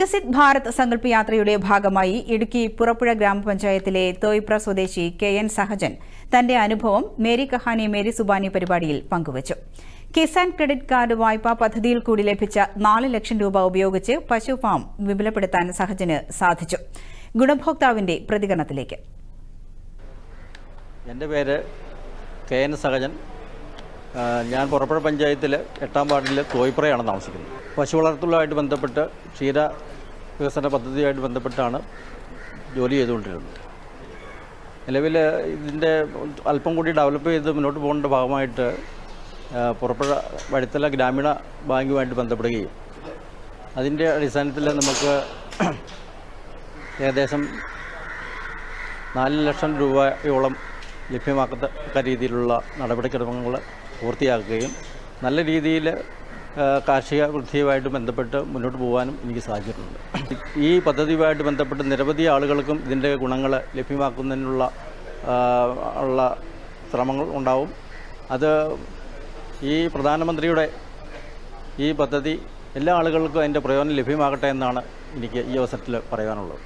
വികസിത് ഭാരത് സങ്കല്പ യാത്രയുടെ ഭാഗമായി ഇടുക്കി പുറപ്പുഴ ഗ്രാമപഞ്ചായത്തിലെ തോയ്പ്ര സ്വദേശി കെ എൻ സഹജൻ തന്റെ അനുഭവം മേരി കഹാനി മേരി സുബാനി പരിപാടിയിൽ പങ്കുവച്ചു. കിസാൻ ക്രെഡിറ്റ് കാർഡ് വായ്പാ പദ്ധതിയിൽ കൂടി ലഭിച്ച നാല് ലക്ഷം രൂപ ഉപയോഗിച്ച് പശു ഫാം വിപുലപ്പെടുത്താൻ സഹജന് സാധിച്ചു. ഗുണഭോക്താവിന്റെ പ്രതികരണത്തിലേക്ക്. എന്റെ പേര് കെ എൻ സഹജൻ. ഞാൻ പുറപ്പുഴ പഞ്ചായത്തിൽ എട്ടാം വാർഡിൽ തോയ്പ്രയാണ് താമസിക്കുന്നത്. പശു വളർത്തലുമായിട്ട് ബന്ധപ്പെട്ട് ക്ഷീര വികസന പദ്ധതിയുമായിട്ട് ബന്ധപ്പെട്ടാണ് ജോലി ചെയ്തുകൊണ്ടിരുന്നത്. നിലവിൽ ഇതിന്റെ അല്പം കൂടി ഡെവലപ്പ് ചെയ്ത് മുന്നോട്ട് പോകേണ്ട ഭാഗമായിട്ട് പുറപ്പുഴ വഴിത്തല ഗ്രാമീണ ബാങ്കുമായിട്ട് ബന്ധപ്പെടുകയും അതിന്റെ അടിസ്ഥാനത്തിൽ നമുക്ക് ഏകദേശം നാല് ലക്ഷം രൂപയോളം ലഭ്യമാക്കത്തക്ക രീതിയിലുള്ള നടപടിക്രമങ്ങൾ പൂർത്തിയാക്കുകയും നല്ല രീതിയിൽ കാർഷിക വൃത്തിയുമായിട്ട് ബന്ധപ്പെട്ട് മുന്നോട്ട് പോകാനും എനിക്ക് സാധിച്ചിട്ടുണ്ട്. ഈ പദ്ധതിയുമായിട്ട് ബന്ധപ്പെട്ട് നിരവധി ആളുകൾക്കും ഇതിന്റെ ഗുണങ്ങൾ ലഭ്യമാക്കുന്നതിനുള്ള ഉള്ള ശ്രമങ്ങൾ ഉണ്ടാവും. അത് ഈ പ്രധാനമന്ത്രിയുടെ ഈ പദ്ധതി എല്ലാ ആളുകൾക്കും അതിന്റെ പ്രയോജനം ലഭ്യമാകട്ടെ എന്നാണ് എനിക്ക് ഈ അവസരത്തിൽ പറയാനുള്ളത്.